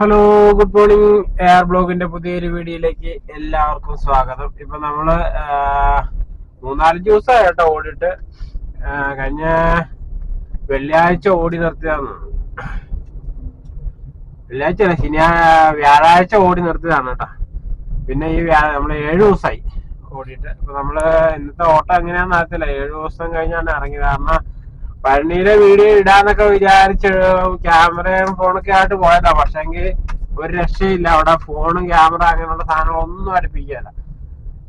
Hello good morning air ബ്ലോഗിന്റെ പുതിയൊരു വീഡിയോയിലേക്ക് എല്ലാവർക്കും സ്വാഗതം. ഇപ്പൊ നമ്മൾ മൂന്നാലഞ്ച് ദിവസമായി കേട്ടോ ഓടിട്ട് കഴിഞ്ഞ വെള്ളിയാഴ്ച ഓടി നിർത്തിയതാണ്. വെള്ളിയാഴ്ച അല്ല ശനിയാ വ്യാഴാഴ്ച ഓടി നിർത്തിയതാണ് കേട്ടോ. പിന്നെ ഈ നമ്മൾ ഏഴു ദിവസമായി ഓടിയിട്ട്. ഇപ്പൊ നമ്മൾ ഇന്നത്തെ ഓട്ടം എങ്ങനെയാന്ന് അറിയത്തില്ല. ഏഴു ദിവസം കഴിഞ്ഞാണ് ഇറങ്ങിയത്. കാരണം പഴനിയിലെ വീഡിയോ ഇടാന്നൊക്കെ വിചാരിച്ച് ക്യാമറയും ഫോണൊക്കെ ആയിട്ട് പോയതാ. പക്ഷെങ്കിൽ ഒരു രക്ഷയില്ല. അവിടെ ഫോണും ക്യാമറ അങ്ങനെയുള്ള സാധനങ്ങളൊന്നും അടുപ്പിക്കുകയല്ല.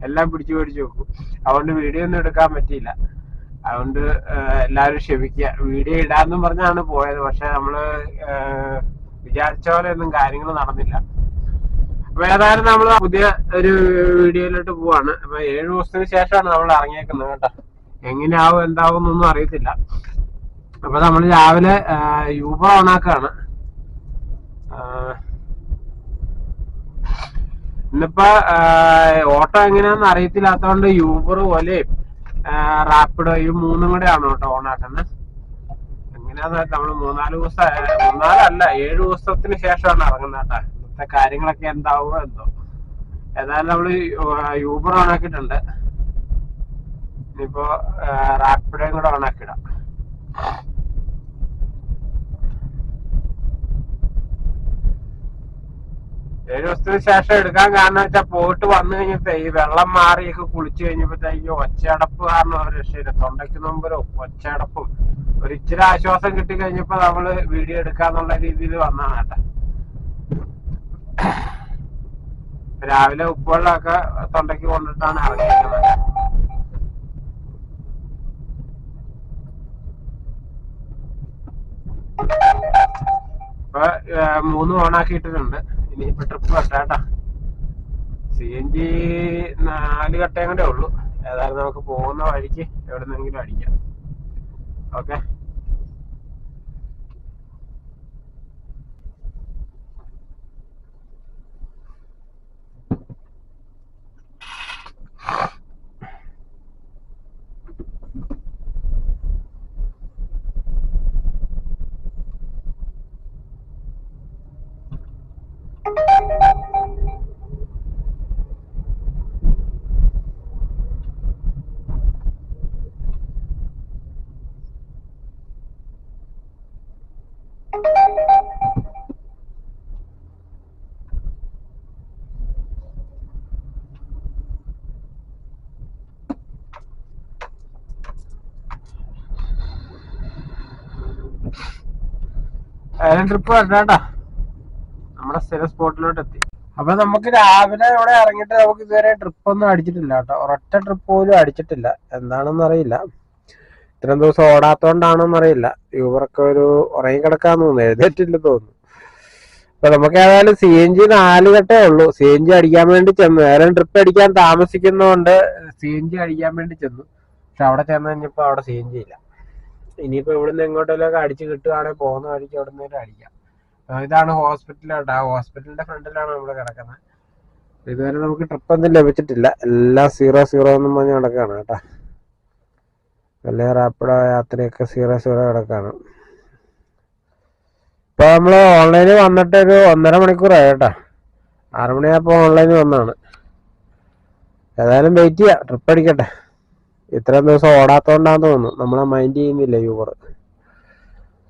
എല്ലാം പിടിച്ചു പിടിച്ചു വെക്കും. അതുകൊണ്ട് വീഡിയോ ഒന്നും എടുക്കാൻ പറ്റിയില്ല. അതുകൊണ്ട് എല്ലാവരും ക്ഷമിക്കുക. വീഡിയോ ഇടാന്നും പറഞ്ഞാണ് പോയത്. പക്ഷെ നമ്മൾ വിചാരിച്ച പോലെ ഒന്നും കാര്യങ്ങൾ നടന്നില്ല. അപ്പൊ ഏതായാലും നമ്മൾ പുതിയ ഒരു വീഡിയോയിലോട്ട് പോവാണ്. അപ്പൊ ഏഴു ദിവസത്തിന് ശേഷമാണ് നമ്മൾ ഇറങ്ങിയേക്കുന്നത് കേട്ടോ. എങ്ങനെയാവും എന്താവും എന്നൊന്നും അറിയത്തില്ല. അപ്പൊ നമ്മൾ രാവിലെ യൂബർ ഓണാക്കാണ് ഇന്നിപ്പോ ഓട്ടോ എങ്ങനെയാന്ന് അറിയത്തില്ലാത്തോണ്ട് യൂബർ പോലെയും റാപ്പിഡോ ഈ മൂന്നും കൂടെ ആണ് കേട്ടോ ഓണാക്കുന്നത് എങ്ങനെയാന്ന് നമ്മൾ മൂന്നാൽ ദിവസം മൂന്നാലല്ല ഏഴ് ദിവസത്തിന് ശേഷമാണ് ഇറങ്ങുന്നത് കേട്ടോ. ഇന്നത്തെ കാര്യങ്ങളൊക്കെ എന്താവോ എന്തോ. ഏതായാലും നമ്മൾ യൂബർ ഓണാക്കിയിട്ടുണ്ട് ഇനിയിപ്പോ റാപ്പിഡോയും കൂടെ ഓണാക്കിയിടാം ഏഴു ദിവസത്തിന് ശേഷം എടുക്കാൻ കാരണം വെച്ചാൽ പോയിട്ട് വന്നു കഴിഞ്ഞപ്പോ ഈ വെള്ളം മാറിയൊക്കെ കുളിച്ചു കഴിഞ്ഞപ്പോഴത്തേക്ക് ഒച്ചയടപ്പ് കാരണം ഒരു രക്ഷയില്ല. തൊണ്ടയ്ക്ക് മുമ്പൊരു ഒച്ചയടപ്പും. ഒരു ഇച്ചിരി ആശ്വാസം കിട്ടി കഴിഞ്ഞപ്പോ നമ്മൾ വീഡിയോ എടുക്കാന്നുള്ള രീതിയിൽ വന്നാണ് കേട്ടോ. രാവിലെ ഉപ്പുവെള്ളമൊക്കെ തൊണ്ടയ്ക്ക് കൊണ്ടിട്ടാണ് ഇറങ്ങിയിരിക്കുന്നത്. ഇപ്പൊ മൂന്ന് ഓണാക്കിയിട്ടുണ്ട് ഇനിയിപ്പോ ട്രിപ്പ് കട്ടാട്ടാ സി എൻ ജി നാല് കട്ടയും കൂടെ ഉള്ളൂ. ഏതായാലും നമുക്ക് പോകുന്ന വഴിക്ക് എവിടെന്നെങ്കിലും അടിക്കാം. ഓക്കെ ട്രിപ്പ് വരണേട്ടാ നമ്മുടെ സ്ഥിര സ്പോട്ടിലോട്ട് എത്തി അപ്പൊ നമുക്ക് രാവിലെ ഇവിടെ ഇറങ്ങിയിട്ട് നമുക്ക് ഇതുവരെ ട്രിപ്പ് ഒന്നും അടിച്ചിട്ടില്ല കേട്ടോ. ഒരൊറ്റ ട്രിപ്പ് പോലും അടിച്ചിട്ടില്ല. എന്താണെന്ന് അറിയില്ല ഇത്രയും ദിവസം ഓടാത്തോണ്ടാണോന്ന് അറിയില്ല. യൂബറൊക്കെ ഒരു ഉറങ്ങി കിടക്കാന്ന് തോന്നുന്നു. എഴുന്നേറ്റില്ലെന്ന് തോന്നുന്നു. അപ്പൊ നമുക്ക് ഏതായാലും സി എൻ ജി നാല് കെട്ടേ ഉള്ളൂ. സി എൻ ജി അടിക്കാൻ വേണ്ടി ചെന്നു. ഏതായാലും ട്രിപ്പ് അടിക്കാൻ താമസിക്കുന്നതുകൊണ്ട് സി എൻ ജി അടിക്കാൻ വേണ്ടി ചെന്നു. പക്ഷെ അവിടെ ചെന്ന് കഴിഞ്ഞപ്പോ അവിടെ സി എൻ ജി ഇല്ല. ഇനിയിപ്പോ ഇവിടുന്ന് ഒക്കെ അടിച്ച് കിട്ടുകയാണെങ്കിൽ പോകുന്ന വഴിക്ക് അവിടെ നിന്ന് അടിക്കാം. ഇതാണ് ഹോസ്പിറ്റലായിട്ട് ആ ഹോസ്പിറ്റലിന്റെ ഫ്രണ്ടിലാണ് നമ്മൾ കിടക്കുന്നത്. ഇതുവരെ നമുക്ക് ട്രിപ്പ് ഒന്നും ലഭിച്ചിട്ടില്ല. എല്ലാം സീറോ സീറോ എന്നും പറഞ്ഞ് നടക്കുകയാണ് കേട്ടോ. വലിയ റാപ്പിഡോ യാത്രയൊക്കെ സീറോ സീറോ കിടക്കാണ്. ഇപ്പൊ നമ്മൾ ഓൺലൈനിൽ വന്നിട്ട് ഒരു ഒന്നര മണിക്കൂറായി കേട്ടോ. ആറ് മണിയായപ്പോ ഓൺലൈനിൽ വന്നാണ്. ഏതായാലും വെയിറ്റ് ചെയ്യാം ട്രിപ്പ് അടിക്കട്ടെ. ഇത്രയും ദിവസം ഓടാത്തോണ്ടാന്ന് തോന്നുന്നു. നമ്മളെ മൈൻഡ് ചെയ്യുന്നില്ല യൂബർ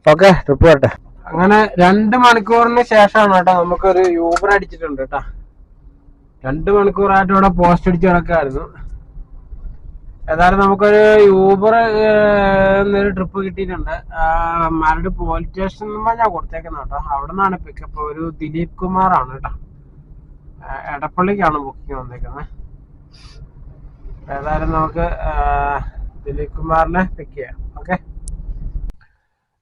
ഓക്കെ ട്രിപ്പ് കേട്ടെ. അങ്ങനെ രണ്ട് മണിക്കൂറിന് ശേഷമാണ് കേട്ടോ നമുക്കൊരു യൂബർ അടിച്ചിട്ടുണ്ട് കേട്ടോ. രണ്ട് മണിക്കൂറായിട്ട് ഇവിടെ പോസ്റ്റ് അടിച്ച് കിടക്കായിരുന്നു ഏതായാലും നമുക്കൊരു യൂബർ എന്നൊരു ട്രിപ്പ് കിട്ടിയിട്ടുണ്ട്. മരട് പോലീസ് സ്റ്റേഷൻ ഞാൻ കൊടുത്തേക്കുന്നത് കേട്ടോ. അവിടെ നിന്നാണ് പിക്കപ്പ് ഒരു ദിലീപ് കുമാർ ആണ് കേട്ടോ എടപ്പള്ളിക്കാണ് ബുക്കിംഗ് വന്നേക്കുന്നത്. ഏതായാലും നമുക്ക് ദിലീപ് കുമാറിനെ പിക്ക് ചെയ്യാം. ഓക്കെ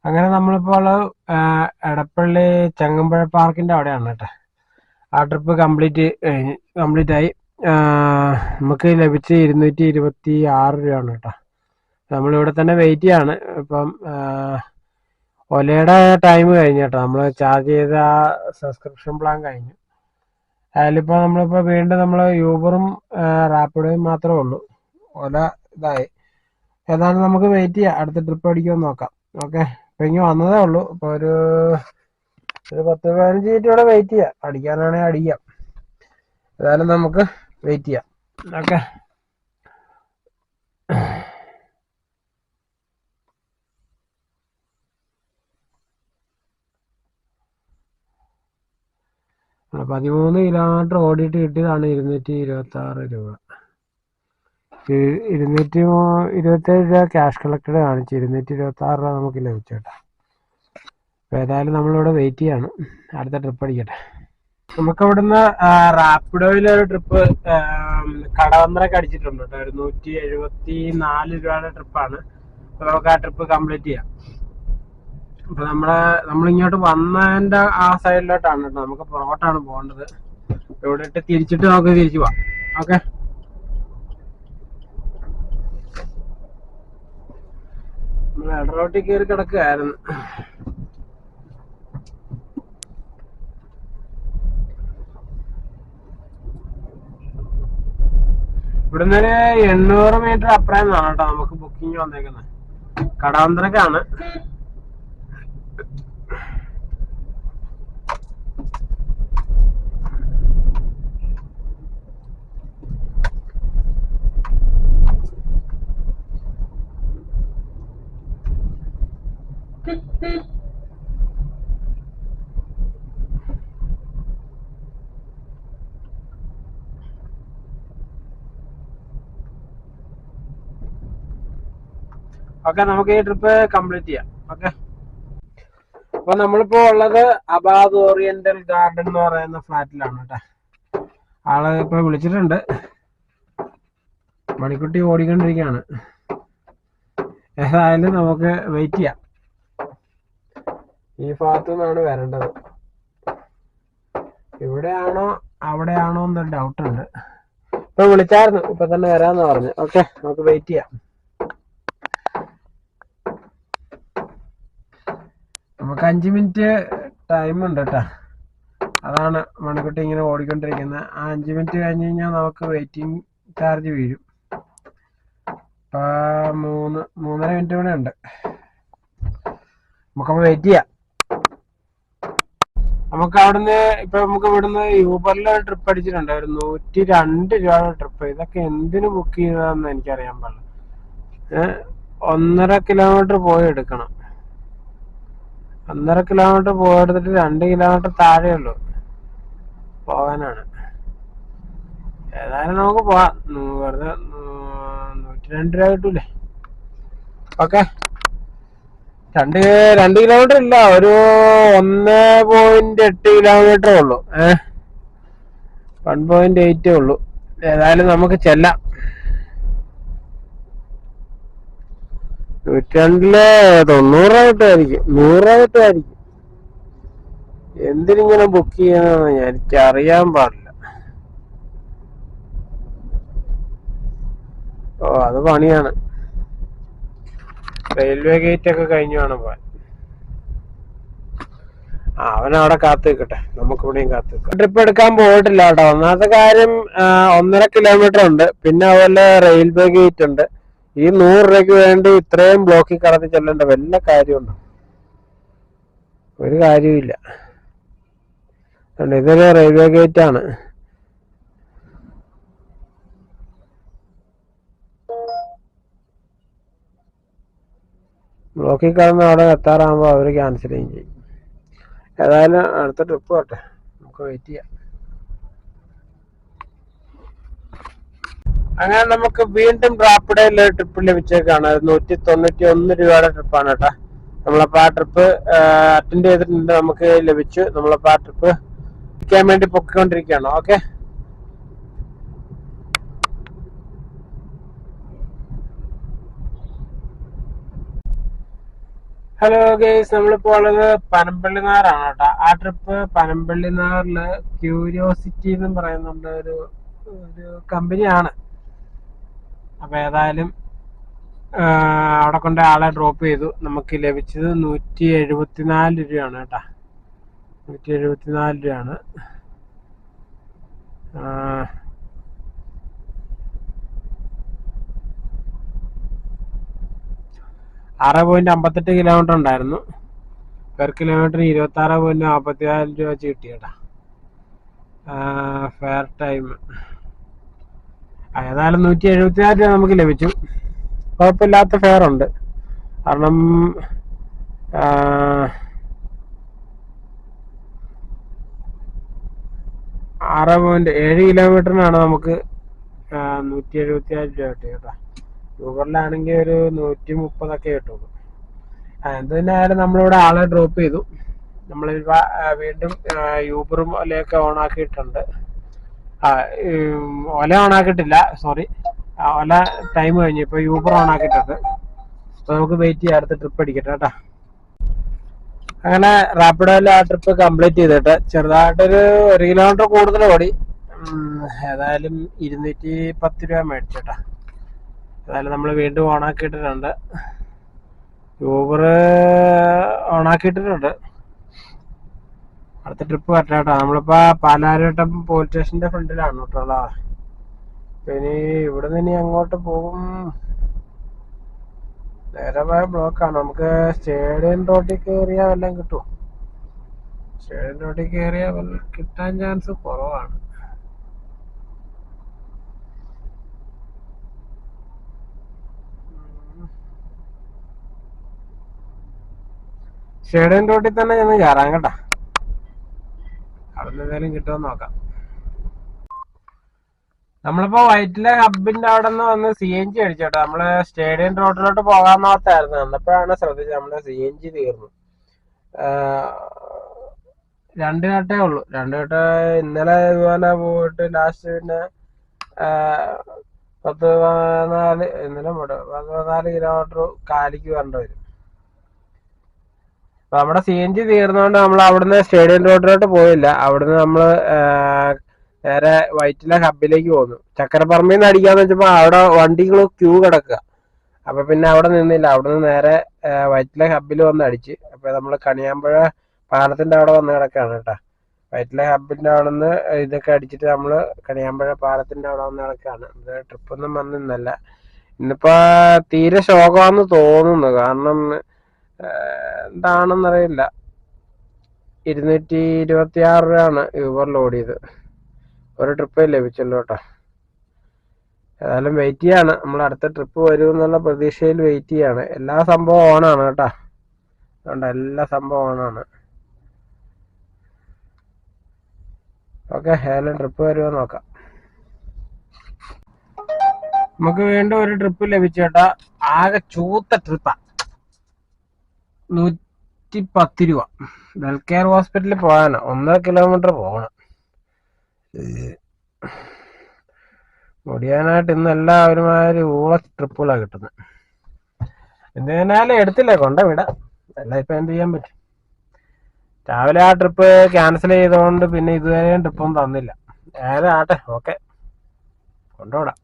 അങ്ങനെ നമ്മളിപ്പോൾ എടപ്പള്ളി ചെങ്ങമ്പഴ പാർക്കിന്റെ അവിടെയാണ് കേട്ടോ. ആ ട്രിപ്പ് കംപ്ലീറ്റ് കംപ്ലീറ്റ് ആയി. നമുക്ക് ലഭിച്ച ഇരുന്നൂറ്റി ഇരുപത്തി ആറ് രൂപയാണ് കേട്ടോ. നമ്മളിവിടെ തന്നെ വെയിറ്റ് ചെയ്യാണ്. ഇപ്പം ഒലയുടെ ടൈം കഴിഞ്ഞു കേട്ടോ. നമ്മൾ ചാർജ് ചെയ്ത ആ സബ്സ്ക്രിപ്ഷൻ പ്ലാൻ കഴിഞ്ഞു. അതിലിപ്പോൾ നമ്മളിപ്പോൾ വീണ്ടും നമ്മൾ യൂബറും റാപ്പിഡോയും മാത്രമേ ഉള്ളൂ. ഒല ഇതായി. ഏതായാലും നമുക്ക് വെയിറ്റ് ചെയ്യാം. അടുത്ത ട്രിപ്പ് അടിക്കുമെന്ന് നോക്കാം. ഓക്കെ ഇപ്പം ഇങ്ങനെ വന്നതേ ഉള്ളൂ. ഇപ്പോൾ ഒരു ഒരു പത്ത് പതിനഞ്ച് മിനിറ്റ് ഇവിടെ വെയിറ്റ് ചെയ്യാം. അടിക്കാനാണെങ്കിൽ അടിക്കാം. ഏതായാലും നമുക്ക് വെയിറ്റ് ചെയ്യാം ഓക്കെ പതിമൂന്ന് കിലോമീറ്റർ ഓടിയിട്ട് കിട്ടിയതാണ് ഇരുന്നൂറ്റി ഇരുപത്തി ആറ് രൂപ ഇരുന്നൂറ്റി ഇരുപത്തേഴ് രൂപ ക്യാഷ് കളക്റ്റഡ് കാണിച്ചു ഇരുന്നൂറ്റി ഇരുപത്തി ആറ് രൂപ നമുക്ക് ലഭിച്ചു കേട്ടോ അപ്പോൾ ഏതായാലും നമ്മളിവിടെ വെയിറ്റ് ചെയ്യാണ്. അടുത്ത ട്രിപ്പ് അടിക്കട്ടെ. നമുക്ക് അവിടുന്ന് റാപ്പിഡോയിൽ ഒരു ട്രിപ്പ് കടവന്ത്രക്ക് അടിച്ചിട്ടുണ്ട് കേട്ടോ. ഒരു നൂറ്റി എഴുപത്തി നാല് രൂപയുടെ ട്രിപ്പാണ് അപ്പൊ നമുക്ക് ആ ട്രിപ്പ് കംപ്ലീറ്റ് ചെയ്യാം. അപ്പൊ നമ്മൾ നമ്മളിങ്ങോട്ട് വന്നതിന്റെ ആ സൈഡിലോട്ടാണ് കേട്ടോ. നമുക്ക് പുറകോട്ടാണ് പോകേണ്ടത്. ഇവിടെ ഇട്ട് തിരിച്ചിട്ട് നമുക്ക് തിരിച്ചു പോവാം. ഓക്കെ? നമ്മൾ ഇടറോട്ടിൽ കയറി കിടക്കുകയായിരുന്നു ഇവിടുന്ന് ഒരു എണ്ണൂറ് മീറ്റർ അപ്പുറം നിന്നാണ് കേട്ടോ നമുക്ക് ബുക്കിംഗ് വന്നേക്കുന്നത്. കടാന്തരക്കാണ്. ഓക്കെ നമുക്ക് ഈ ട്രിപ്പ് കംപ്ലീറ്റ് ചെയ്യാം. ഓക്കെ. അപ്പൊ നമ്മളിപ്പോ ഉള്ളത് അബാദ് ഓറിയന്റൽ ഗാർഡൻ എന്ന് പറയുന്ന ഫ്ലാറ്റിലാണ് കേട്ടോ. ആൾ ഇപ്പൊ വിളിച്ചിട്ടുണ്ട്. മണിക്കുട്ടി ഓടിക്കൊണ്ടിരിക്കുകയാണ്. ഏതായാലും നമുക്ക് വെയിറ്റ് ചെയ്യാം. ഈ ഭാഗത്തു നിന്നാണ് വരേണ്ടത്. ഇവിടെയാണോ അവിടെയാണോ എന്നൊരു ഡൗട്ടുണ്ട് ഇപ്പൊ വിളിച്ചായിരുന്നു ഇപ്പൊ തന്നെ വരാന്ന് പറഞ്ഞു ഓക്കെ നമുക്ക് വെയിറ്റ് ചെയ്യാം. നമുക്ക് അഞ്ച് മിനിറ്റ് ടൈം ഉണ്ട് കേട്ടാ അതാണ് മണിക്കുട്ടി ഇങ്ങനെ ഓടിക്കൊണ്ടിരിക്കുന്നത് ആ അഞ്ച് മിനിറ്റ് കഴിഞ്ഞ് കഴിഞ്ഞാൽ നമുക്ക് വെയിറ്റിംഗ് ചാർജ് വീഴും. ഇപ്പൊ മൂന്ന് മൂന്നര മിനിറ്റ് കൂടെ ഉണ്ട്. നമുക്കപ്പോൾ വെയിറ്റ് ചെയ്യാം. നമുക്ക് അവിടുന്ന് ഇപ്പൊ നമുക്ക് ഇവിടുന്ന് യൂബറിൽ ഒരു ട്രിപ്പ് അടിച്ചിട്ടുണ്ട് ഒരു നൂറ്റി രണ്ട് രൂപയുടെ ട്രിപ്പ് ഇതൊക്കെ എന്തിനു ബുക്ക് ചെയ്തതെന്ന് എനിക്കറിയാൻ പാടില്ല. ഒന്നര കിലോമീറ്റർ പോയി എടുക്കണം. ഒന്നര കിലോമീറ്റർ പോയെടുത്തിട്ട് രണ്ട് കിലോമീറ്റർ താഴെ ഉള്ളൂ. പോകാനാണ്. ഏതായാലും നമുക്ക് പോവാം വെറുതെ നൂറ്റി രണ്ട് രൂപ കിട്ടൂലേ. ഓക്കെ. രണ്ട് രണ്ട് കിലോമീറ്റർ ഇല്ല. ഒരു ഒന്ന് പോയിന്റ് എട്ട് കിലോമീറ്റർ ഉള്ളൂ. ഏഹ് വൺ പോയിന്റ് എയ്റ്റേ ഉള്ളൂ. ഏതായാലും നമുക്ക് ചെല്ലാം. നൂറ്റിരണ്ടിൽ തൊണ്ണൂറായിട്ടായിരിക്കും. രൂപ കിട്ടുമായിരിക്കും നൂറ് രൂപ കിട്ടുമായിരിക്കും എന്തിനിങ്ങനെ ബുക്ക് ചെയ്യണമെന്ന് ഞാൻ എനിക്ക് അറിയാൻ പാടില്ല. ഓ അത് പണിയാണ്. റെയിൽവേ ഗേറ്റ് ഒക്കെ കഴിഞ്ഞു വേണം പോവാൻ ആ അവൻ അവിടെ കാത്തു നിൽക്കട്ടെ. നമുക്ക് ഇവിടെയും കാത്തു നിൽക്കാം. ട്രിപ്പ് എടുക്കാൻ പോയിട്ടില്ല കേട്ടോ. ഒന്നാമത്തെ കാര്യം ഒന്നര കിലോമീറ്റർ ഉണ്ട്. പിന്നെ അതുപോലെ റെയിൽവേ ഗേറ്റ് ഉണ്ട്. ഈ നൂറ് രൂപയ്ക്ക് വേണ്ടി ഇത്രയും ബ്ലോക്കിൽ കടത്തി ചെല്ലേണ്ട വല്ല കാര്യമുണ്ടോ? ഒരു കാര്യമില്ല ഇതൊരു റെയിൽവേ ഗേറ്റ് ആണ്. ബ്ലോക്കിൽ കടന്ന് അവിടെ എത്താറാകുമ്പോൾ അവർ ക്യാൻസൽ ചെയ്യും ചെയ്യും. ഏതായാലും അടുത്ത ട്രിപ്പ് പോട്ടെ. നമുക്ക് വെയിറ്റ് ചെയ്യാം. അങ്ങനെ നമുക്ക് വീണ്ടും റാപ്പിഡയിൽ ട്രിപ്പ് ലഭിച്ചേക്കാണ് നൂറ്റി തൊണ്ണൂറ്റി ഒന്ന് രൂപയുടെ ട്രിപ്പാണ് കേട്ടോ. നമ്മളപ്പോൾ ആ ട്രിപ്പ് അറ്റൻഡ് ചെയ്തിട്ടുണ്ട്. നമുക്ക് ലഭിച്ചു. നമ്മളപ്പോൾ ആ ട്രിപ്പ് ഇരിക്കാൻ വേണ്ടി പൊക്കിക്കൊണ്ടിരിക്കുകയാണ്. ഓക്കെ ഹലോ ഗേസ് നമ്മളിപ്പോൾ ഉള്ളത് പനമ്പള്ളി നാറാണ് കേട്ടോ. ആ ട്രിപ്പ് പനമ്പള്ളി നാറിൽ ക്യൂരിയോസിറ്റി എന്ന് പറയുന്നുണ്ട് ഒരു ഒരു കമ്പനിയാണ് അപ്പൊ ഏതായാലും അവിടെ കൊണ്ട് ആളെ ഡ്രോപ്പ് ചെയ്തു. നമുക്ക് ലഭിച്ചത് നൂറ്റി എഴുപത്തിനാല് രൂപയാണ് കേട്ടാ. നൂറ്റി എഴുപത്തിനാല് രൂപയാണ് ആറ് പോയിന്റ് അമ്പത്തെട്ട് കിലോമീറ്റർ ഉണ്ടായിരുന്നു. പെർ കിലോമീറ്ററിന് ഇരുപത്തി ആറ് പോയിന്റ് നാൽപ്പത്തി നാല് രൂപ വെച്ച് കിട്ടിയേട്ടാ ഫെയർ ടൈം ഏതായാലും നൂറ്റി എഴുപത്തി ആറ് രൂപ നമുക്ക് ലഭിച്ചു. കുഴപ്പമില്ലാത്ത ഫെയർ ഉണ്ട്. കാരണം ആറ് പോയിന്റ് ഏഴ് കിലോമീറ്ററിനാണ് നമുക്ക് നൂറ്റി എഴുപത്തി ആറ് രൂപ കിട്ടിയത് കേട്ടോ. യൂബറിലാണെങ്കിൽ ഒരു നൂറ്റി മുപ്പതൊക്കെ കിട്ടുള്ളൂ. ആ, എന്ത് തന്നെ ആയാലും നമ്മളിവിടെ ആളെ ഡ്രോപ്പ് ചെയ്തു. നമ്മൾ വീണ്ടും യൂബറും ആക്കിയിട്ടുണ്ട് ആ ഉം, ഒല ഓൺ ആക്കിട്ടില്ല സോറി ഒല ടൈം കഴിഞ്ഞു ഇപ്പൊ യൂബർ ഓൺ ആക്കിയിട്ടുണ്ട്. അപ്പൊ നമുക്ക് വെയിറ്റ് ചെയ്യാം അടുത്ത ട്രിപ്പ് അടിക്കട്ടെ കേട്ടാ. അങ്ങനെ റാപ്പിഡോയിൽ ആ ട്രിപ്പ് കംപ്ലീറ്റ് ചെയ്തിട്ട് ചെറുതായിട്ടൊരു ഒരു കിലോമീറ്റർ കൂടുതൽ ഓടി. ഏതായാലും ഇരുന്നൂറ്റി പത്ത് രൂപ മേടിച്ചേട്ടാ ഏതായാലും നമ്മൾ വീണ്ടും ഓണാക്കിയിട്ടിട്ടുണ്ട് യൂബർ ഓണാക്കിയിട്ടിട്ടുണ്ട് അടുത്ത ട്രിപ്പ് വരട്ടെ കേട്ടോ നമ്മളിപ്പോ പാലാരിവട്ടം പോലീസ് സ്റ്റേഷന്റെ ഫ്രണ്ടിലാണ് കേട്ടോ ഉള്ളത്. ഇനി ഇവിടെ നിന്ന് അങ്ങോട്ട് പോകും. നേരെ പോയ ബ്ലോക്കാണ് നമുക്ക് സ്റ്റേഡിയം റോഡിൽ കയറിയാൽ വല്ലതും കിട്ടും സ്റ്റേഡിയം റോഡിൽ കയറിയാൽ വല്ല കിട്ടാൻ ചാൻസ് കുറവാണ്. സ്റ്റേഡിയം റോഡിൽ തന്നെ ഞാൻ കയറാം കേട്ടാ. അവിടെ നിന്ന് എന്തെങ്കിലും കിട്ടുമെന്ന് നോക്കാം. നമ്മളിപ്പോ വൈറ്റിലെ ഹബിന്റെ അവിടെ നിന്ന് വന്ന് സി എൻ ജി അടിച്ചോട്ടെ നമ്മൾ സ്റ്റേഡിയം റോഡിലോട്ട് പോകാൻ നോക്കായിരുന്നു. അന്നപ്പോഴാണ് ശ്രദ്ധിച്ചത് നമ്മുടെ സി എൻ ജി തീർന്നു. രണ്ട് കട്ടേ ഉള്ളൂ. രണ്ട് കട്ട ഇന്നലെ ഇതുപോലെ പോയിട്ട് ലാസ്റ്റ് പിന്നെ പത്ത് പതിനാല് ഇന്നലെ പോട്ടെ പത്ത് പതിനാല് കിലോമീറ്റർ കാലിക്ക് വരേണ്ടി വരും. നമ്മുടെ സി എൻ ജി തീർന്നുകൊണ്ട് നമ്മൾ അവിടുന്ന് സ്റ്റേഡിയം റോഡിലോട്ട് പോയില്ല. അവിടുന്ന് നമ്മൾ നേരെ വൈറ്റില ഹബിലേക്ക് പോന്നു. ചക്കരപ്പറമ്പിൽ നിന്ന് അടിക്കാന്ന് വെച്ചപ്പോ അവിടെ വണ്ടികൾ ക്യൂ കിടക്കുക അപ്പൊ പിന്നെ അവിടെ നിന്നില്ല. അവിടുന്ന് നേരെ വൈറ്റില ഹബിൽ വന്ന് അടിച്ച്. അപ്പൊ നമ്മൾ കണിയാമ്പുഴ പാലത്തിന്റെ അവിടെ വന്ന് കിടക്കാണ് കേട്ടാ. വൈറ്റില ഹബിന്റെ അവിടെ നിന്ന് ഇതൊക്കെ അടിച്ചിട്ട് നമ്മൾ കണിയാമ്പുഴ പാലത്തിന്റെ അവിടെ വന്ന് കിടക്കാണ്. ട്രിപ്പൊന്നും വന്ന് ഇന്നിപ്പോ തീരെ ശോകമാന്ന് തോന്നുന്നു. കാരണം എന്താണെന്നറിയില്ല. ഇരുന്നൂറ്റി ഇരുപത്തി ആറ് രൂപയാണ് യൂബർ ലോഡ് ചെയ്ത്. ഒരു ട്രിപ്പ് ലഭിച്ചുള്ളൂ കേട്ടോ. ഏതായാലും വെയിറ്റ് ചെയ്യാണ്. നമ്മൾ അടുത്ത ട്രിപ്പ് വരും എന്നുള്ള പ്രതീക്ഷയിൽ വെയിറ്റ് ചെയ്യാണ്. എല്ലാ സംഭവം ഓണാണ് കേട്ടോ. അതുകൊണ്ട് എല്ലാ സംഭവം ഓണാണ് ഓക്കെ ഏതായാലും ട്രിപ്പ് വരുമോ നോക്കാം. നമുക്ക് വീണ്ടും ഒരു ട്രിപ്പ് ലഭിച്ചു കേട്ടോ. ആകെ ചൂത്ത ട്രിപ്പാ നൂറ്റി പത്ത് രൂപ വെൽക്കെയർ ഹോസ്പിറ്റലിൽ പോകാന ഒന്നര കിലോമീറ്റർ പോകണം. മുടിയാനായിട്ട് ഇന്ന് എല്ലാവരും ഊള ട്രിപ്പുകളാണ് കിട്ടുന്നത് എന്തിനാലും എടുത്തില്ലേ കൊണ്ട വിട അല്ല ഇപ്പൊ എന്ത് ചെയ്യാൻ പറ്റും? രാവിലെ ആ ട്രിപ്പ് ക്യാൻസൽ ചെയ്തോണ്ട് പിന്നെ ഇതുവരെയും ട്രിപ്പൊന്നും തന്നില്ല. ഏതാ ആട്ടെ ഓക്കെ. കൊണ്ടുവിടാം.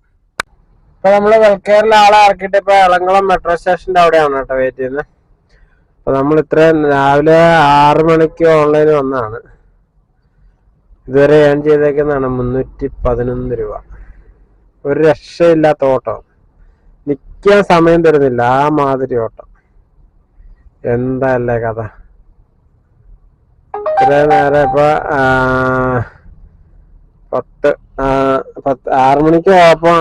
ഇപ്പൊ നമ്മൾ വെൽക്കെയറിലെ ആളെ ഇറക്കിയിട്ട് ഇപ്പൊ എളങ്കുളം മെട്രോ സ്റ്റേഷന്റെ അവിടെയാണ് കേട്ടോ വെയിറ്റ് ചെയ്യുന്നത് അപ്പൊ നമ്മൾ ഇത്രയും രാവിലെ ആറ് മണിക്ക് ഓൺലൈൻ വന്നാണ്. ഇതുവരെ ഏൺ ചെയ്തേക്കുന്നതാണ് മുന്നൂറ്റി പതിനൊന്ന് രൂപ. ഒരു രക്ഷയില്ലാത്ത ഓട്ടം. നിൽക്കാൻ സമയം തരുന്നില്ല ആ മാതിരി ഓട്ടം. എന്തല്ലേ കഥ? ഇത്രയും നേരം ഇപ്പൊ പത്ത് പത്ത് ആറു മണിക്ക് ഓപ്പൺ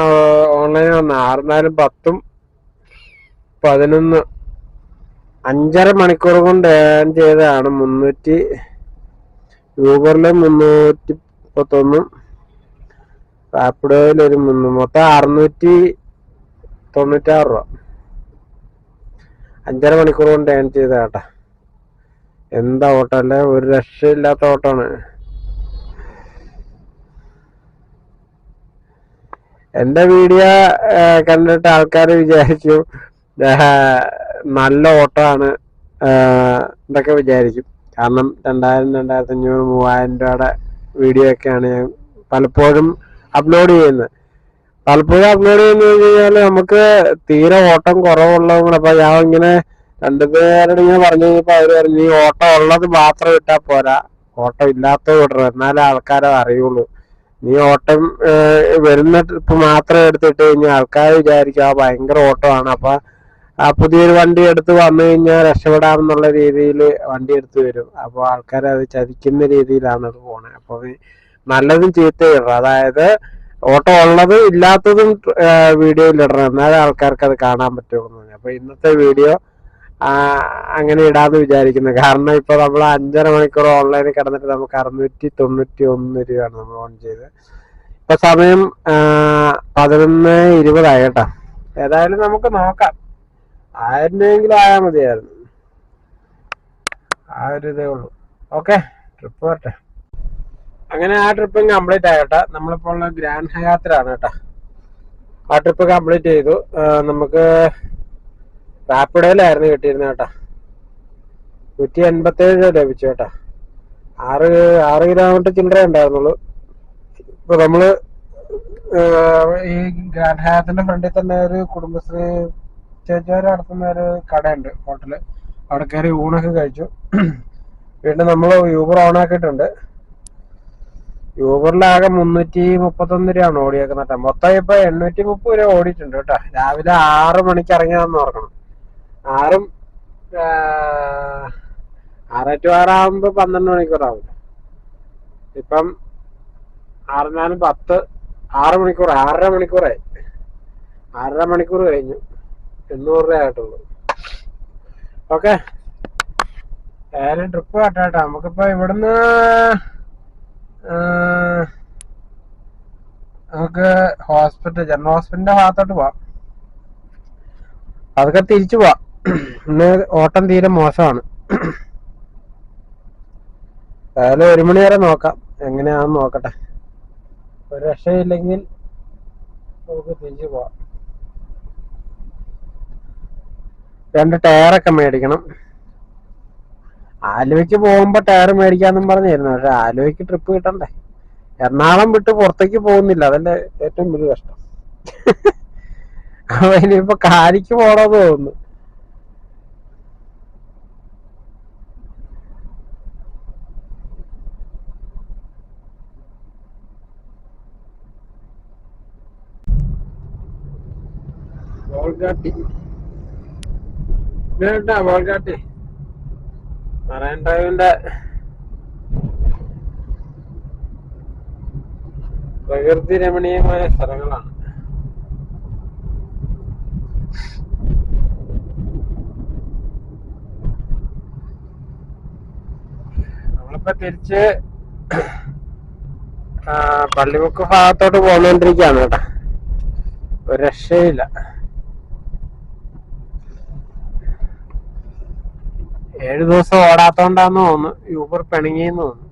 ഓൺലൈൻ വന്ന. ആറിനാലും പത്തും പതിനൊന്ന്. അഞ്ചര മണിക്കൂർ കൊണ്ട് ഏൺ ചെയ്തതാണ്. മുന്നൂറ്റി യൂബറിൽ മുന്നൂറ്റി മുപ്പത്തൊന്നും റാപ്പിഡോയിൽ ഒരു മുന്നൂ മൊത്തം അറുന്നൂറ്റി തൊണ്ണൂറ്റാറ് രൂപ. അഞ്ചര മണിക്കൂർ കൊണ്ട് ഏൺ ചെയ്ത കേട്ടാ എന്താ ഓട്ടം അല്ലേ? ഒരു രക്ഷയില്ലാത്ത ഓട്ടമാണ് എന്റെ വീഡിയോ കണ്ടിട്ട് ആൾക്കാർ വിചാരിച്ചു നല്ല ഓട്ടമാണ്. എന്നൊക്കെ വിചാരിക്കും. കാരണം രണ്ടായിരം രണ്ടായിരത്തി അഞ്ഞൂറ് മൂവായിരം രൂപയുടെ വീഡിയോ ഒക്കെയാണ് ഞാൻ പലപ്പോഴും അപ്ലോഡ് ചെയ്യുന്നത്. പലപ്പോഴും അപ്ലോഡ് ചെയ്യുന്ന കഴിഞ്ഞാൽ നമുക്ക് തീരെ ഓട്ടം കുറവുള്ളതും കൂടെ അപ്പൊ ഞാൻ ഇങ്ങനെ രണ്ടുപേരോട് ഇങ്ങനെ പറഞ്ഞു കഴിഞ്ഞപ്പോ അവർ പറഞ്ഞു ഈ ഓട്ടം ഉള്ളത് മാത്രം ഇട്ടാ പോരാ. ഓട്ടം ഇല്ലാത്തത് വിടണം എന്നാലേ ആൾക്കാരെ അറിയുള്ളൂ. നീ ഓട്ടം വരുന്ന ട്രിപ്പ് മാത്രം എടുത്തിട്ട് കഴിഞ്ഞാൽ ആൾക്കാർ വിചാരിക്കും ആ ഭയങ്കര ഓട്ടമാണ്. അപ്പൊ പുതിയൊരു വണ്ടി എടുത്ത് വന്നു കഴിഞ്ഞാൽ രക്ഷപ്പെടാം എന്നുള്ള രീതിയിൽ വണ്ടി എടുത്ത് വരും. അപ്പോൾ ആൾക്കാർ അത് ചതിക്കുന്ന രീതിയിലാണ് അത് പോണത് അപ്പോൾ നല്ലതും ചീത്തയും അതായത് ഓട്ടോ ഉള്ളത് ഇല്ലാത്തതും വീഡിയോയിൽ ഇടണം. എന്നാലേ ആൾക്കാർക്ക് അത് കാണാൻ പറ്റുള്ളൂ അപ്പോൾ ഇന്നത്തെ വീഡിയോ അങ്ങനെ ഇടാന്ന് വിചാരിക്കുന്നു. കാരണം ഇപ്പോൾ നമ്മൾ അഞ്ചര മണിക്കൂർ ഓൺലൈനിൽ കിടന്നിട്ട് നമുക്ക് അറുന്നൂറ്റി തൊണ്ണൂറ്റി ഒന്ന് രൂപയാണ് നമ്മൾ ഓൺ ചെയ്ത് ഇപ്പൊ സമയം പതിനൊന്ന് ഇരുപതായി കേട്ടോ. ഏതായാലും നമുക്ക് നോക്കാം. ആയിരം രൂപയെങ്കിലും ആയാൽ മതിയായിരുന്നു. ആ ഒരു ഇതേ ഉള്ളൂ. ഓക്കെ ട്രിപ്പ് വരട്ടെ അങ്ങനെ ആ ട്രിപ്പ് കംപ്ലീറ്റ് ആയോട്ടെ നമ്മളിപ്പോൾ ഉള്ള ഗ്രാൻഡ് ഹയാത്തിലാണ് കേട്ടോ. ആ ട്രിപ്പ് കംപ്ലീറ്റ് ചെയ്തു. നമുക്ക് റാപ്പിഡോയിലായിരുന്നു കിട്ടിയിരുന്നത് കേട്ടോ. നൂറ്റി എൺപത്തേഴ് രൂപ ലഭിച്ചു കേട്ടോ. ആറ് ആറ് കിലോമീറ്റർ ചില്ലറ ഉണ്ടായിരുന്നുള്ളൂ. ഇപ്പൊ നമ്മൾ ഈ ഗ്രാൻഡ് ഹയാത്തിന്റെ ഫ്രണ്ടിൽ തന്നെ ഒരു കുടുംബശ്രീ ചേച്ചിമാര് നടത്തുന്ന ഒരു കടയുണ്ട് ഹോട്ടൽ. അവിടെ കയറി ഊണൊക്കെ കഴിച്ചു. വീണ്ടും നമ്മൾ യൂബർ ഓൺ ആക്കിയിട്ടുണ്ട്. യൂബറിലാകെ മുന്നൂറ്റി മുപ്പത്തൊന്ന് രൂപയാണ് ഓടിയേക്കുന്നത് കേട്ടോ. മൊത്തം ഇപ്പൊ എണ്ണൂറ്റി മുപ്പത് രൂപ ഓടിയിട്ടുണ്ട് കേട്ടോ. രാവിലെ ആറ് മണിക്ക് ഇറങ്ങിയതെന്ന് ഓർക്കണം. ആറും ആറ് ടു ആറാകുമ്പോ പന്ത്രണ്ട് മണിക്കൂറാവും. ഇപ്പം ആറിനാലും പത്ത് ആറ് മണിക്കൂർ ആറര മണിക്കൂറായി. ആറര മണിക്കൂർ കഴിഞ്ഞു. എണ്ണൂറ് രൂപ ആയിട്ടുള്ളൂ. ഓക്കെ. ഏതായാലും ട്രിപ്പ് കാട്ടാട്ടോ. നമുക്കിപ്പോ ഇവിടുന്ന് നമുക്ക് ഹോസ്പിറ്റൽ ജനറൽ ഹോസ്പിറ്റലിന്റെ ഭാഗത്തോട്ട് പോവാം. അതൊക്കെ തിരിച്ചു പോവാം. ഇന്ന് ഓട്ടം തീരെ മോശമാണ്. ഏതായാലും ഒരു മണി വരെ നോക്കാം. എങ്ങനെയാണെന്ന് നോക്കട്ടെ. ഒരു രക്ഷയില്ലെങ്കിൽ നമുക്ക് തിരിച്ചു പോവാം. രണ്ട് ടയറൊക്കെ മേടിക്കണം. ആലുവയ്ക്ക് പോകുമ്പോ ടയർ മേടിക്കാന്നും പറഞ്ഞിരുന്നു പക്ഷെ ആലുവയ്ക്ക് ട്രിപ്പ് കിട്ടണ്ടേ? എറണാകുളം വിട്ട് പുറത്തേക്ക് പോകുന്നില്ല. അതല്ലേ ഏറ്റവും വലിയ കഷ്ടം. അപ്പൊ ഇനിയിപ്പോ കാലിക്ക് പോണെന്ന് തോന്നുന്നു. ബോൾഗാട്ടി പ്രകൃതി രമണീയമായ സ്ഥലങ്ങളാണ്. നമ്മളിപ്പോ തിരിച്ച് പള്ളിമുക്ക് ഭാഗത്തോട്ട് പോന്നോണ്ടിരിക്കാണ് കേട്ടാ. ഒരു രക്ഷയില്ല ഏഴു ദിവസം ഓടാത്തോണ്ടാന്ന് തോന്നുന്നു. യൂബർ പിണങ്ങിയെന്ന് തോന്നുന്നു.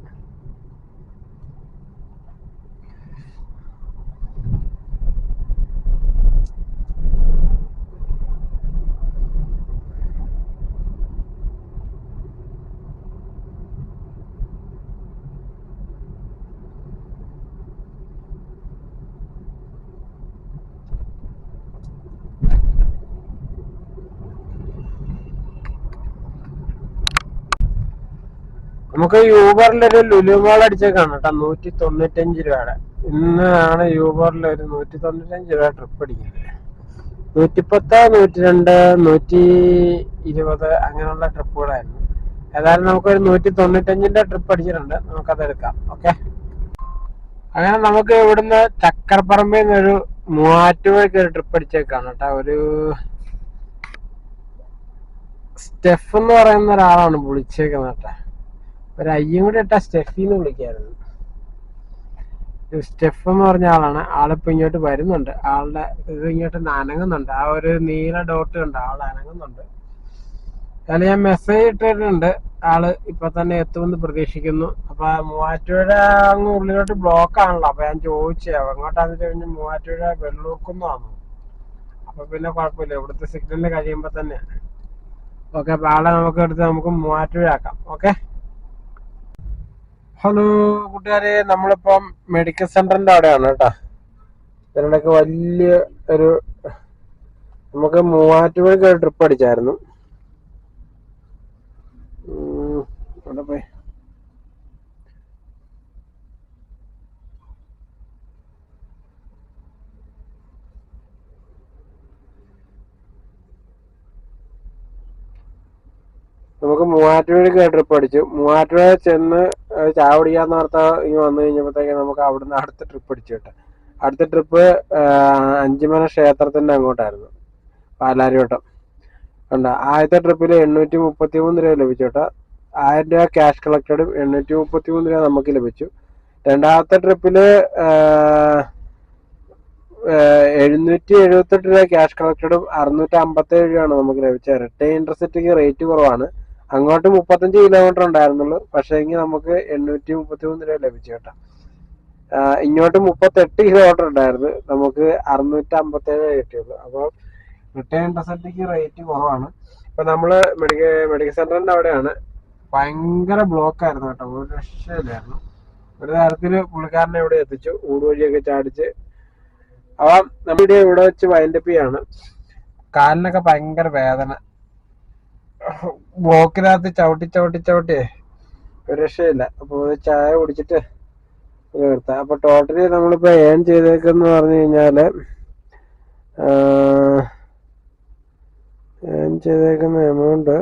നമുക്ക് യൂബറിൽ ഒരു ലുലുമോൾ അടിച്ചേക്കാണ് കേട്ടോ നൂറ്റി തൊണ്ണൂറ്റഞ്ച് രൂപയുടെ. ഇന്നാണ് യൂബറിൽ ഒരു നൂറ്റി തൊണ്ണൂറ്റഞ്ച് രൂപ ട്രിപ്പ് അടിക്കുന്നത്. നൂറ്റിപ്പത്ത് നൂറ്റി രണ്ട് നൂറ്റി ഇരുപത് അങ്ങനെയുള്ള ട്രിപ്പുകളായിരുന്നു ഏതായാലും നമുക്കൊരു നൂറ്റി തൊണ്ണൂറ്റഞ്ചിന്റെ ട്രിപ്പ് അടിച്ചിട്ടുണ്ട്. നമുക്കത് എടുക്കാം ഓക്കെ അങ്ങനെ നമുക്ക് ഇവിടുന്ന് ചക്കരപ്പറമ്പിൽ നിന്ന് ഒരു മൂവാറ്റുപുഴയ്ക്ക് ഒരു ട്രിപ്പ് അടിച്ചേക്കാണ് കേട്ടോ. ഒരു സ്റ്റെഫ് എന്ന് പറയുന്ന ഒരാളാണ് വിളിച്ചേക്കുന്നത് കേട്ടോ. ഒരു അയ്യും കൂടി ഇട്ട സ്റ്റെഫിന്ന് വിളിക്കായിരുന്നു. സ്റ്റെഫ് എന്ന് പറഞ്ഞ ആളാണ്. ആളിപ്പോ ഇങ്ങോട്ട് വരുന്നുണ്ട്. ആളുടെ ഇത് ഇങ്ങോട്ട് അനങ്ങുന്നുണ്ട് ആ ഒരു നീല ഡോട്ട് ഉണ്ട് ആൾ അനങ്ങുന്നുണ്ട്. അതിൽ ഞാൻ മെസ്സേജ് ഇട്ടിട്ടുണ്ട്. ആൾ ഇപ്പൊ തന്നെ എത്തുമെന്ന് പ്രതീക്ഷിക്കുന്നു. അപ്പൊ മൂവാറ്റുപുഴ അങ്ങ് ഉള്ളിലോട്ട് ബ്ലോക്ക് ആണല്ലോ. അപ്പൊ ഞാൻ ചോദിച്ചേ എങ്ങോട്ടാന്ന്? കഴിഞ്ഞാൽ മൂവാറ്റുപുഴ വെള്ളൂർക്കുന്നാന്നു അപ്പൊ പിന്നെ കുഴപ്പമില്ല. ഇവിടുത്തെ സിഗ്നലിൽ കഴിയുമ്പോ തന്നെ. ഓക്കെ അപ്പൊ ആളെ നമുക്ക് എടുത്ത് നമുക്ക് മൂവാറ്റുപുഴ ആക്കാം. ഓക്കെ ഹലോ കൂട്ടുകാരെ നമ്മളിപ്പം മെഡിക്കൽ സെന്ററിന്റെ അവിടെയാണ് കേട്ടോ. ഇതിനിടയ്ക്ക് വലിയ ഒരു നമുക്ക് മൂവാറ്റുപുഴയ്ക്ക് ഒരു ട്രിപ്പ് അടിച്ചായിരുന്നു. നമുക്ക് മൂവാറ്റുപുഴയ്ക്ക് ട്രിപ്പ് അടിച്ചു. മൂവാറ്റുപുഴ ചെന്ന് ചായ കുടിക്കാന്ന് ഓർത്ത ഇങ്ങ് വന്നു കഴിഞ്ഞപ്പോഴത്തേക്ക് നമുക്ക് അവിടുന്ന് അടുത്ത ട്രിപ്പ് അടിച്ചു കേട്ടോ അടുത്ത ട്രിപ്പ് അഞ്ചുമല ക്ഷേത്രത്തിന്റെ അങ്ങോട്ടായിരുന്നു. പാലാരിവട്ടം. ഉണ്ട് ആദ്യത്തെ ട്രിപ്പിൽ എണ്ണൂറ്റി മുപ്പത്തി മൂന്ന് രൂപ ലഭിച്ചു കേട്ടോ. ആയിരം രൂപ ക്യാഷ് കളക്റ്റഡും എണ്ണൂറ്റി മുപ്പത്തി മൂന്ന് രൂപ നമുക്ക് ലഭിച്ചു. രണ്ടാമത്തെ ട്രിപ്പിൽ എഴുന്നൂറ്റി എഴുപത്തെട്ട് രൂപ ക്യാഷ് കളക്റ്റഡും അറുന്നൂറ്റി അമ്പത്തേഴ് രൂപയാണ് നമുക്ക് ലഭിച്ചത്. റിട്ടേൺ ഇൻട്രസ്റ്റ് റേറ്റ് കുറവാണ്. അങ്ങോട്ട് മുപ്പത്തഞ്ച് കിലോമീറ്റർ ഉണ്ടായിരുന്നുള്ളൂ. പക്ഷേ എങ്കിൽ നമുക്ക് എണ്ണൂറ്റി മുപ്പത്തി മൂന്ന് രൂപ ലഭിച്ചു കേട്ടോ. ഇങ്ങോട്ട് മുപ്പത്തെട്ട് കിലോമീറ്റർ ഉണ്ടായിരുന്നു. നമുക്ക് അറുന്നൂറ്റി അമ്പത്തേഴ് കിട്ടിയുള്ളൂ. അപ്പോൾ റിട്ടേൺ ഇന്റർസിറ്റിക്ക് റേറ്റ് കുറവാണ്. ഇപ്പൊ നമ്മൾ മെഡിക്കൽ മെഡിക്കൽ സെന്ററിന്റെ അവിടെയാണ്. ഭയങ്കര ബ്ലോക്ക് ആയിരുന്നു കേട്ടോ. ഒരു രക്ഷയില്ലായിരുന്നു. ഒരു തരത്തിൽ പുള്ളിക്കാരനെ ഇവിടെ എത്തിച്ചു. ഊട് വഴിയൊക്കെ ചാടിച്ച്. അപ്പം നമ്മുടെ ഇവിടെ വെച്ച് വൈൻഡപ്പ് ചെയ്യാണ്. കാലിനൊക്കെ ഭയങ്കര വേദന. ബ്ലോക്കിനകത്ത് ചവിട്ടി ചവിട്ടി ചവിട്ടി. ഒരു രക്ഷയില്ല. അപ്പൊ ചായ കുടിച്ചിട്ട് നിർത്താം. അപ്പൊ ടോട്ടലി നമ്മളിപ്പോ ഏൺ ചെയ്തേക്കെന്ന് പറഞ്ഞു കഴിഞ്ഞാൽ ഏൺ ചെയ്തേക്കുന്ന എമൗണ്ട്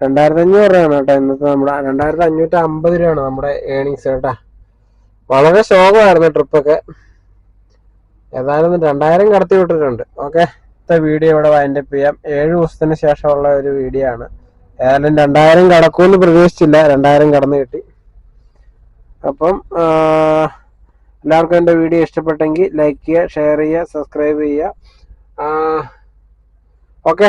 രണ്ടായിരത്തി അഞ്ഞൂറ് രൂപയാണ് കേട്ടോ ഇന്നത്തെ നമ്മുടെ രണ്ടായിരത്തി അഞ്ഞൂറ്റി അമ്പത് രൂപയാണ് നമ്മുടെ ഏണിങ്സ് കേട്ടാ. വളരെ ശോകമായിരുന്നു ട്രിപ്പൊക്കെ. ഏതായാലും രണ്ടായിരം കടത്തി വിട്ടിട്ടുണ്ട്. ഓക്കെ ഇന്നത്തെ വീഡിയോ ഇവിടെ വൈൻഡപ്പ് ചെയ്യാം. ഏഴ് ദിവസത്തിന് ശേഷമുള്ള ഒരു വീഡിയോ ആണ്. ഏതായാലും രണ്ടായിരം കടക്കുമെന്ന് പ്രതീക്ഷിച്ചില്ല. രണ്ടായിരം കടന്നു കിട്ടി. അപ്പം എല്ലാവർക്കും എന്റെ വീഡിയോ ഇഷ്ടപ്പെട്ടെങ്കിൽ ലൈക്ക് ചെയ്യുക ഷെയർ ചെയ്യുക സബ്സ്ക്രൈബ് ചെയ്യുക. ഓക്കെ